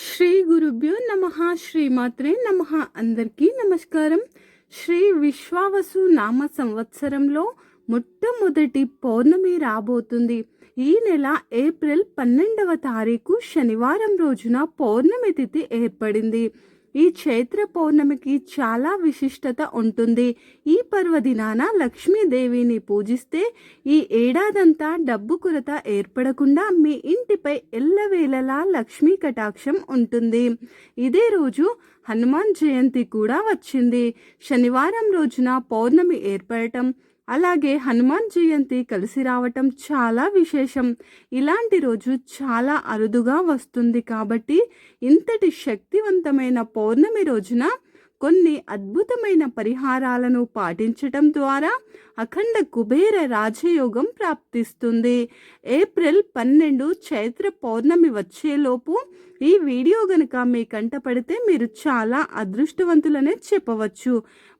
శ్రీ గురుభ్యో నమ శ్రీమాత్రే నమ. అందరికీ నమస్కారం. శ్రీ విశ్వావసు నామ సంవత్సరంలో మొట్టమొదటి పౌర్ణమి రాబోతుంది. ఈ నెల ఏప్రిల్ పన్నెండవ తారీఖు శనివారం రోజున పౌర్ణమి తిథి ఏర్పడింది. ఈ చైత్ర పౌర్ణమికి చాలా విశిష్టత ఉంటుంది. ఈ పర్వదినాన లక్ష్మీదేవిని పూజిస్తే ఈ ఏడాదంతా డబ్బు కొరత ఏర్పడకుండా మీ ఇంటిపై ఎల్లవేళలా లక్ష్మీ కటాక్షం ఉంటుంది. ఇదే రోజు హనుమాన్ జయంతి కూడా వచ్చింది. శనివారం రోజున పౌర్ణమి ఏర్పడటం అలాగే హనుమాన్ జయంతి కలిసి రావటం చాలా విశేషం. ఇలాంటి రోజు చాలా అరుదుగా వస్తుంది కాబట్టి ఇంతటి శక్తివంతమైన పౌర్ణమి రోజున కొన్ని అద్భుతమైన పరిహారాలను పాటించటం ద్వారా అఖండ కుబేర రాజయోగం ప్రాప్తిస్తుంది. ఏప్రిల్ పన్నెండు చైత్ర పౌర్ణమి వచ్చేలోపు ఈ వీడియో గనుక మీ కంటపడితే మీరు చాలా అదృష్టవంతులనే చెప్పవచ్చు.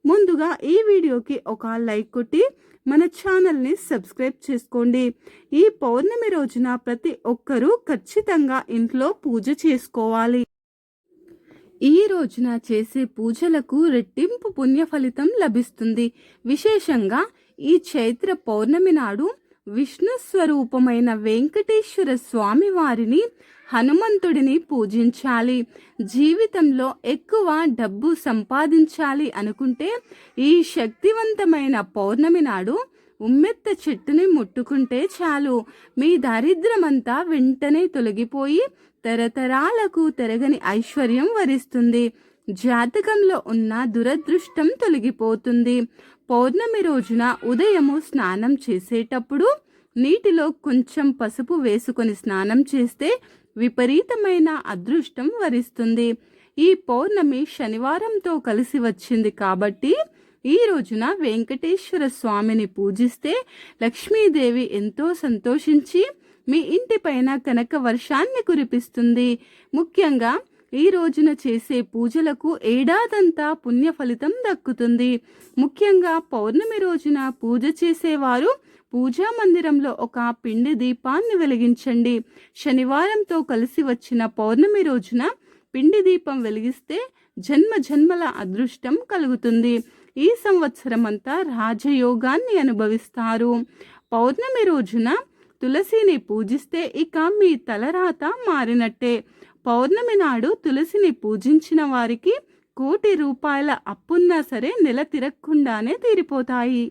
ముందుగా ఈ వీడియోకి ఒక లైక్ కొట్టి మన ఛానల్ని సబ్స్క్రైబ్ చేసుకోండి. ఈ పౌర్ణమి రోజున ప్రతి ఒక్కరూ ఖచ్చితంగా ఇంట్లో పూజ చేసుకోవాలి. ఈ రోజున చేసే పూజలకు రెట్టింపు పుణ్య ఫలితం లభిస్తుంది. విశేషంగా ఈ చైత్ర పౌర్ణమి నాడు విష్ణు స్వరూపమైన వెంకటేశ్వర స్వామి వారిని హనుమంతుడిని పూజించాలి. జీవితంలో ఎక్కువ డబ్బు సంపాదించాలి అనుకుంటే ఈ శక్తివంతమైన పౌర్ణమి నాడు ఉమ్మెత్త చెట్టుని ముట్టుకుంటే చాలు. మీ దారిద్రమంతా వెంటనే తొలగిపోయి తరతరాలకు తెరగని ఐశ్వర్యం వరిస్తుంది. జాతకంలో ఉన్న దురదృష్టం తొలగిపోతుంది. పౌర్ణమి రోజున ఉదయము స్నానం చేసేటప్పుడు నీటిలో కొంచెం పసుపు వేసుకొని స్నానం చేస్తే విపరీతమైన అదృష్టం వరిస్తుంది. ఈ పౌర్ణమి శనివారంతో కలిసి వచ్చింది కాబట్టి ఈ రోజున వెంకటేశ్వర స్వామిని పూజిస్తే లక్ష్మీదేవి ఎంతో సంతోషించి మీ ఇంటిపైన కనక వర్షాన్ని కురిపిస్తుంది. ముఖ్యంగా ఈ రోజున చేసే పూజలకు ఏడాదంతా పుణ్య ఫలితం దక్కుతుంది. ముఖ్యంగా పౌర్ణమి రోజున పూజ చేసేవారు పూజా మందిరంలో ఒక పిండి దీపాన్ని వెలిగించండి. శనివారంతో కలిసి వచ్చిన పౌర్ణమి రోజున పిండి దీపం వెలిగిస్తే జన్మ జన్మల అదృష్టం కలుగుతుంది. ఈ సంవత్సరం అంతా రాజయోగాన్ని అనుభవిస్తారు. పౌర్ణమి రోజున తులసిని పూజిస్తే ఇక మీ తలరాత మారినట్టే. పౌర్ణమి నాడు తులసిని పూజించిన వారికి కోటి రూపాయల అప్పున్నా సరే నెల తిరగకుండానే తీరిపోతాయి.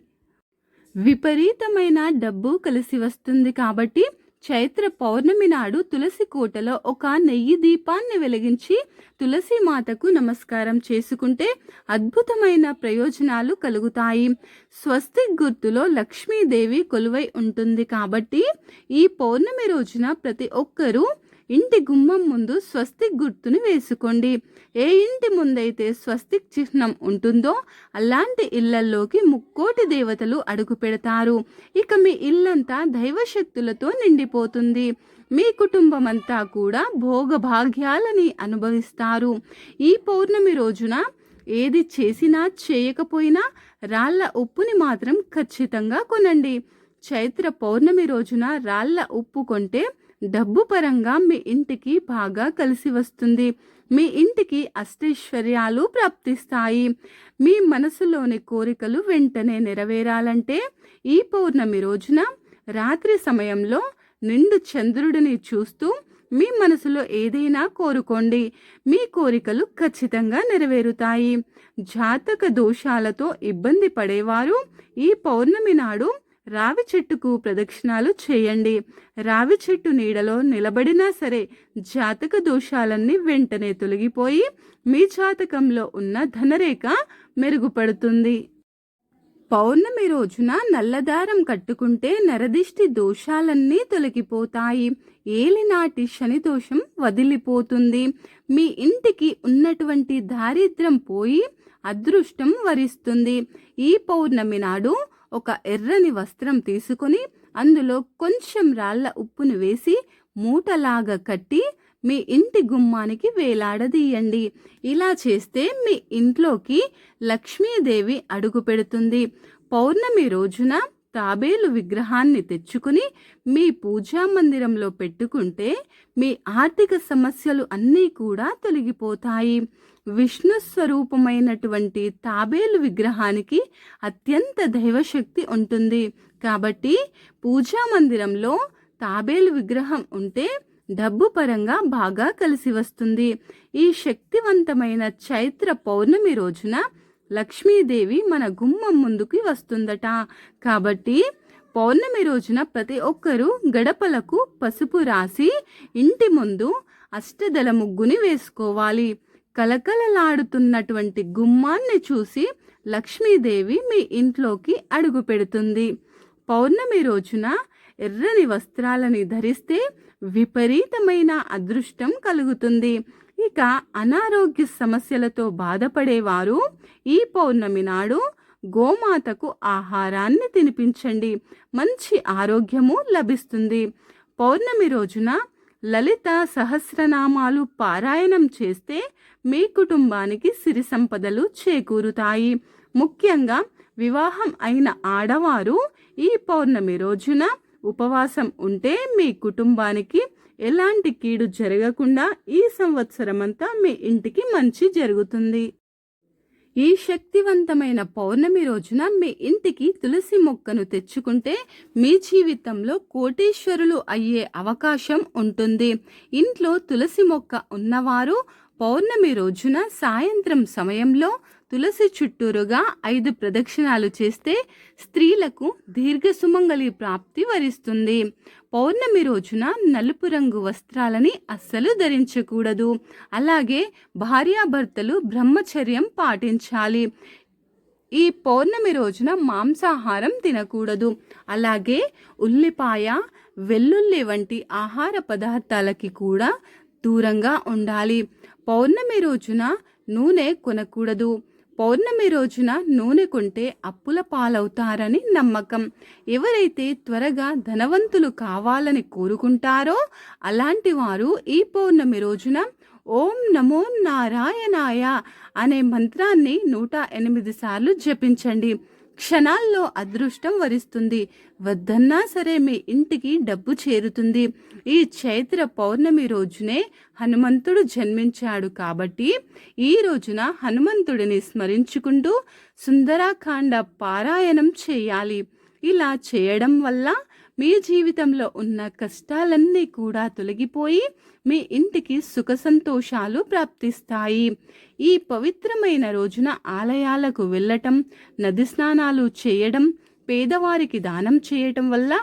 విపరీతమైన డబ్బు కలిసి వస్తుంది కాబట్టి చైత్ర పౌర్ణమి నాడు తులసి కోటలో ఒక నెయ్యి దీపాన్ని వెలిగించి తులసి మాతకు నమస్కారం చేసుకుంటే అద్భుతమైన ప్రయోజనాలు కలుగుతాయి. స్వస్తి గుర్తులో లక్ష్మీదేవి కొలువై ఉంటుంది కాబట్టి ఈ పౌర్ణమి రోజున ప్రతి ఒక్కరూ ఇంటి గుమ్మం ముందు స్వస్తిక్ గుర్తుని వేసుకోండి. ఏ ఇంటి ముందైతే స్వస్తిక్ చిహ్నం ఉంటుందో అలాంటి ఇళ్ళల్లోకి ముక్కోటి దేవతలు అడుగు పెడతారు. ఇక మీ ఇల్లంతా దైవశక్తులతో నిండిపోతుంది. మీ కుటుంబం అంతా కూడా భోగభాగ్యాలని అనుభవిస్తారు. ఈ పౌర్ణమి రోజున ఏది చేసినా చేయకపోయినా రాళ్ళ ఉప్పుని మాత్రం ఖచ్చితంగా కొనండి. చైత్ర పౌర్ణమి రోజున రాళ్ళ ఉప్పు కొంటే డబ్బు పరంగా మీ ఇంటికి బాగా కలిసి వస్తుంది. మీ ఇంటికి అష్టైశ్వర్యాలు ప్రాప్తిస్తాయి. మీ మనసులోని కోరికలు వెంటనే నెరవేరాలంటే ఈ పౌర్ణమి రోజున రాత్రి సమయంలో నిండు చంద్రుడిని చూస్తూ మీ మనసులో ఏదైనా కోరుకోండి. మీ కోరికలు ఖచ్చితంగా నెరవేరుతాయి. జాతక దోషాలతో ఇబ్బంది పడేవారు ఈ పౌర్ణమి నాడు రావి చెట్టుకు ప్రదక్షిణాలు చేయండి. రావి చెట్టు నీడలో నిలబడినా సరే జాతక దోషాలన్నీ వెంటనే తొలగిపోయి మీ జాతకంలో ఉన్న ధనరేఖ మెరుగుపడుతుంది. పౌర్ణమి రోజున నల్లదారం కట్టుకుంటే నరదిష్టి దోషాలన్నీ తొలగిపోతాయి. ఏలినాటి శని దోషం వదిలిపోతుంది. మీ ఇంటికి ఉన్నటువంటి దారిద్ర్యం పోయి అదృష్టం వరిస్తుంది. ఈ పౌర్ణమి నాడు ఒక ఎర్రని వస్త్రం తీసుకొని అందులో కొంచెం రాళ్ళ ఉప్పును వేసి మూటలాగా కట్టి మీ ఇంటి గుమ్మానికి వేలాడదీయండి. ఇలా చేస్తే మీ ఇంట్లోకి లక్ష్మీదేవి అడుగు పెడుతుంది. పౌర్ణమి రోజున తాబేలు విగ్రహాన్ని తెచ్చుకుని మీ పూజా మందిరంలో పెట్టుకుంటే మీ ఆర్థిక సమస్యలు అన్నీ కూడా తొలగిపోతాయి. విష్ణు స్వరూపమైనటువంటి తాబేలు విగ్రహానికి అత్యంత దైవశక్తి ఉంటుంది. కాబట్టి పూజా మందిరంలో తాబేలు విగ్రహం ఉంటే డబ్బు పరంగా బాగా కలిసి వస్తుంది. ఈ శక్తివంతమైన చైత్ర పౌర్ణమి రోజున లక్ష్మీదేవి మన గుమ్మం ముందుకి వస్తుందట. కాబట్టి పౌర్ణమి రోజున ప్రతి ఒక్కరూ గడపలకు పసుపు రాసి ఇంటి ముందు అష్టదల ముగ్గుని వేసుకోవాలి. కలకలలాడుతున్నటువంటి గుమ్మాన్ని చూసి లక్ష్మీదేవి మీ ఇంట్లోకి అడుగు పెడుతుంది. పౌర్ణమి రోజున ఎర్రని వస్త్రాలని ధరిస్తే విపరీతమైన అదృష్టం కలుగుతుంది. ఇక అనారోగ్య సమస్యలతో బాధపడేవారు ఈ పౌర్ణమి నాడు గోమాతకు ఆహారాన్ని తినిపించండి. మంచి ఆరోగ్యము లభిస్తుంది. పౌర్ణమి రోజున లలిత సహస్రనామాలు పారాయణం చేస్తే మీ కుటుంబానికి సిరి సంపదలు చేకూరుతాయి. ముఖ్యంగా వివాహం అయిన ఆడవారు ఈ పౌర్ణమి రోజున ఉపవాసం ఉంటే మీ కుటుంబానికి ఎలాంటి కీడు జరగకుండా ఈ సంవత్సరమంతా మీ ఇంటికి మంచి జరుగుతుంది. ఈ శక్తివంతమైన పౌర్ణమి రోజున మీ ఇంటికి తులసి మొక్కను తెచ్చుకుంటే మీ జీవితంలో కోటీశ్వరులు అయ్యే అవకాశం ఉంటుంది. ఇంట్లో తులసి మొక్క ఉన్నవారు పౌర్ణమి రోజున సాయంత్రం సమయంలో తులసి చుట్టూరుగా ఐదు ప్రదక్షిణాలు చేస్తే స్త్రీలకు దీర్ఘ సుమంగళి ప్రాప్తి వరిస్తుంది. పౌర్ణమి రోజున నలుపు రంగు వస్త్రాలని అస్సలు ధరించకూడదు. అలాగే భార్యాభర్తలు బ్రహ్మచర్యం పాటించాలి. ఈ పౌర్ణమి రోజున మాంసాహారం తినకూడదు. అలాగే ఉల్లిపాయ వెల్లుల్లి వంటి ఆహార పదార్థాలకి కూడా దూరంగా ఉండాలి. పౌర్ణమి రోజున నూనె కొనకూడదు. పౌర్ణమి రోజున నూనె కొంటే అప్పుల పాలవుతారని నమ్మకం. ఎవరైతే త్వరగా ధనవంతులు కావాలని కోరుకుంటారో అలాంటి వారు ఈ పౌర్ణమి రోజున ఓం నమో నారాయణాయ అనే మంత్రాన్ని నూట ఎనిమిది సార్లు జపించండి. క్షణాల్లో అదృష్టం వరిస్తుంది. వద్దన్నా సరే మీ ఇంటికి డబ్బు చేరుతుంది. ఈ చైత్ర పౌర్ణమి రోజునే హనుమంతుడు జన్మించాడు కాబట్టి ఈ రోజున హనుమంతుడిని స్మరించుకుంటూ సుందరాకాండ పారాయణం చేయాలి. ఇలా చేయడం వల్ల మీ జీవితంలో ఉన్న కష్టాలన్నీ కూడా తొలగిపోయి మీ ఇంటికి సుఖ సంతోషాలు ప్రాప్తిస్తాయి. ఈ పవిత్రమైన రోజున ఆలయాలకు వెళ్ళటం నది స్నానాలు చేయడం పేదవారికి దానం చేయటం వల్ల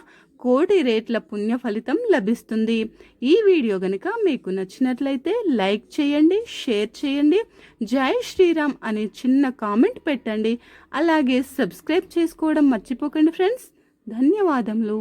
కోటి రేట్ల పుణ్య ఫలితం లభిస్తుంది. ఈ వీడియో గనుక మీకు నచ్చినట్లయితే లైక్ చేయండి షేర్ చేయండి జై శ్రీరామ్ అనే చిన్న కామెంట్ పెట్టండి. అలాగే సబ్స్క్రైబ్ చేసుకోవడం మర్చిపోకండి ఫ్రెండ్స్. ధన్యవాదములు.